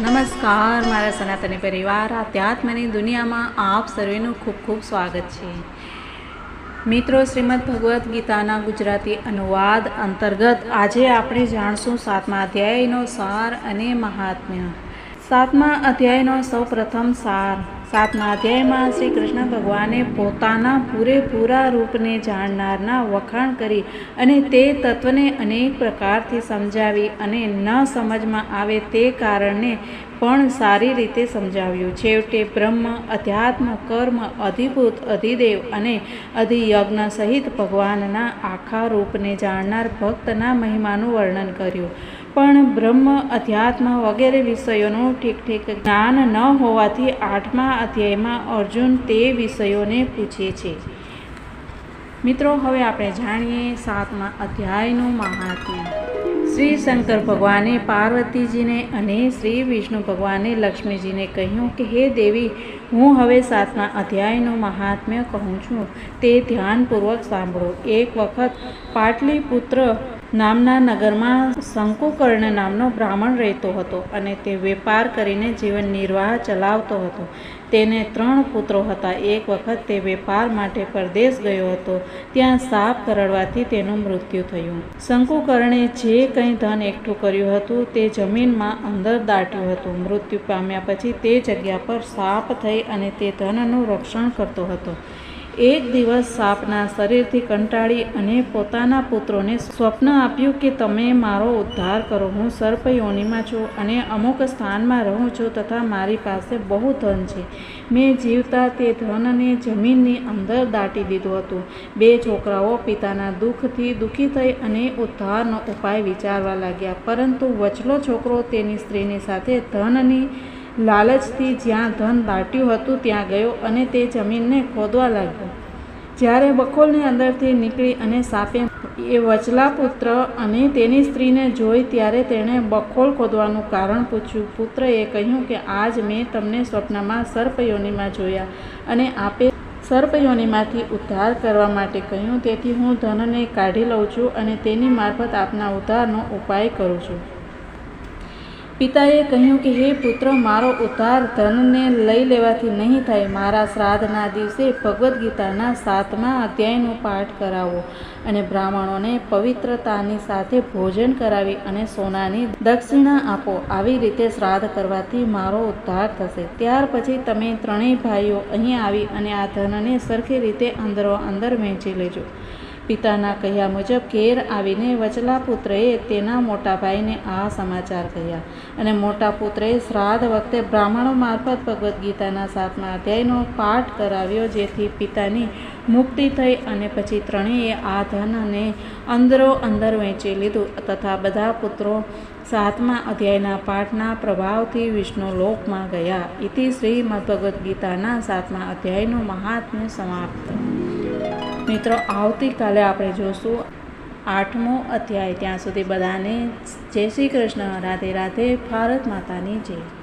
નમસ્કાર, મારા સનાતની પરિવાર, આધ્યાત્મની દુનિયામાં આપ સર્વેનું ખૂબ ખૂબ સ્વાગત છે. મિત્રો, શ્રીમદ ભગવદ્ ગીતાના ગુજરાતી અનુવાદ અંતર્ગત આજે આપણે જાણશું સાતમા અધ્યાયનો સાર અને મહાત્મ્ય. સાતમા અધ્યાયનો સૌ પ્રથમ સાર સાતમા અધ્યાયમાં શ્રી કૃષ્ણ ભગવાને પોતાના પૂરેપૂરા રૂપને જાણનારના વખાણ કરી અને તે તત્વને અનેક પ્રકારથી સમજાવી અને ન સમજમાં આવે તે કારણે પણ સારી રીતે સમજાવ્યું. છેવટે બ્રહ્મ, અધ્યાત્મ, કર્મ, અધિભૂત, અધિદેવ અને અધિયજ્ઞ સહિત ભગવાનના આખા રૂપને જાણનાર ભક્તના મહિમાનું વર્ણન કર્યું. પણ બ્રહ્મ, અધ્યાત્મ વગેરે વિષયોનું ઠીક ઠીક જ્ઞાન ન હોવાથી આઠમા અધ્યાયમાં અર્જુન તે વિષયોને પૂછે છે. મિત્રો, હવે આપણે જાણીએ સાતમા અધ્યાયનું મહાત્મ્ય. શ્રી શંકર ભગવાને પાર્વતીજીને અને શ્રી વિષ્ણુ ભગવાને લક્ષ્મીજીને કહ્યું કે, હે દેવી, હું હવે સાતમા અધ્યાયનું મહાત્મ્ય કહું છું. તે ધ્યાનપૂર્વક સાંભળો. એક વખત પાટલીપુત્ર નામના નગરમાં શંકુકર્ણ નામનો બ્રાહ્મણ રહેતો હતો અને તે વેપાર કરીને જીવન નિર્વાહ ચલાવતો હતો. તેને ત્રણ પુત્રો હતા. એક વખત તે વેપાર માટે પરદેશ ગયો હતો. ત્યાં સાપ કરડવાથી તેનું મૃત્યુ થયું. શંકુકર્ણે જે કંઈ ધન એકઠું કર્યું હતું તે જમીનમાં અંદર દાટ્યું હતું. મૃત્યુ પામ્યા પછી તે જગ્યા પર સાપ થઈ અને તે ધનનું રક્ષણ કરતો હતો. એક દિવસ સાપના શરીરથી કંટાળી અને પોતાના પુત્રોને સ્વપ્ન આપ્યું કે તમે મારો ઉદ્ધાર કરો. હું સર્પ યોનિમાં છું અને અમુક સ્થાનમાં રહું છું તથા મારી પાસે બહુ ધન છે. મેં જીવતા તે ધનને જમીનની અંદર દાટી દીધું હતું. બે છોકરાઓ પિતાના દુઃખથી દુઃખી થઈ અને ઉદ્ધારનો ઉપાય વિચારવા લાગ્યા. પરંતુ વચલો છોકરો તેની સ્ત્રીની સાથે ધનની લાલચથી જ્યાં ધન દાટ્યું હતું ત્યાં ગયો અને તે જમીનને ખોદવા લાગ્યો. જ્યારે બખોલની અંદરથી નીકળી અને સાપે એ વચલા પુત્ર અને તેની સ્ત્રીને જોઈ ત્યારે તેણે બખોલ ખોદવાનું કારણ પૂછ્યું. પુત્રએ કહ્યું કે, આજ મેં તમને સ્વપ્નમાં સર્પયોનીમાં જોયા અને આપે સર્પયોનીમાંથી ઉદ્ધાર કરવા માટે કહ્યું. તેથી હું ધનને કાઢી લઉં છું અને તેની મારફત આપના ઉદ્ધારનો ઉપાય કરું છું. પિતાએ કહ્યું કે, હે પુત્ર, મારો ઉદ્ધાર ધનને લઈ લેવાથી નહીં થાય. મારા શ્રાદ્ધના દિવસે ભગવદ્ ગીતાના સાતમા અધ્યાયનો પાઠ કરાવો. અને બ્રાહ્મણોને પવિત્રતાની સાથે ભોજન કરાવી અને સોનાની દક્ષિણા આપો. આવી રીતે શ્રાદ્ધ કરવાથી મારો ઉદ્ધાર થશે. ત્યાર પછી તમે ત્રણેય ભાઈઓ અહીં આવી અને આ ધનને સરખી રીતે અંદરો અંદર વહેંચી લેજો. પિતાના કહ્યા મુજબ ઘેર આવીને વચલા પુત્રએ તેના મોટા ભાઈને આ સમાચાર કહ્યા. અને મોટા પુત્રએ શ્રાદ્ધ વખતે બ્રાહ્મણો મારફત ભગવદ્ ગીતાના સાતમા અધ્યાયનો પાઠ કરાવ્યો, જેથી પિતાની મુક્તિ થઈ અને પછી ત્રણેય આ ધનને અંદરો અંદર વહેંચી લીધું તથા બધા પુત્રો સાતમા અધ્યાયના પાઠના પ્રભાવથી વિષ્ણુ લોકમાં ગયા. ઇતિ શ્રી ભગવદ્ ગીતાના સાતમા અધ્યાયનું મહાત્મ્ય સમાપ્ત. મિત્રો, આવતીકાલે આપણે જોશું આઠમો અધ્યાય. ત્યાં સુધી બધાને જય શ્રી કૃષ્ણ. રાધે રાધે. ભારત માતાની જય.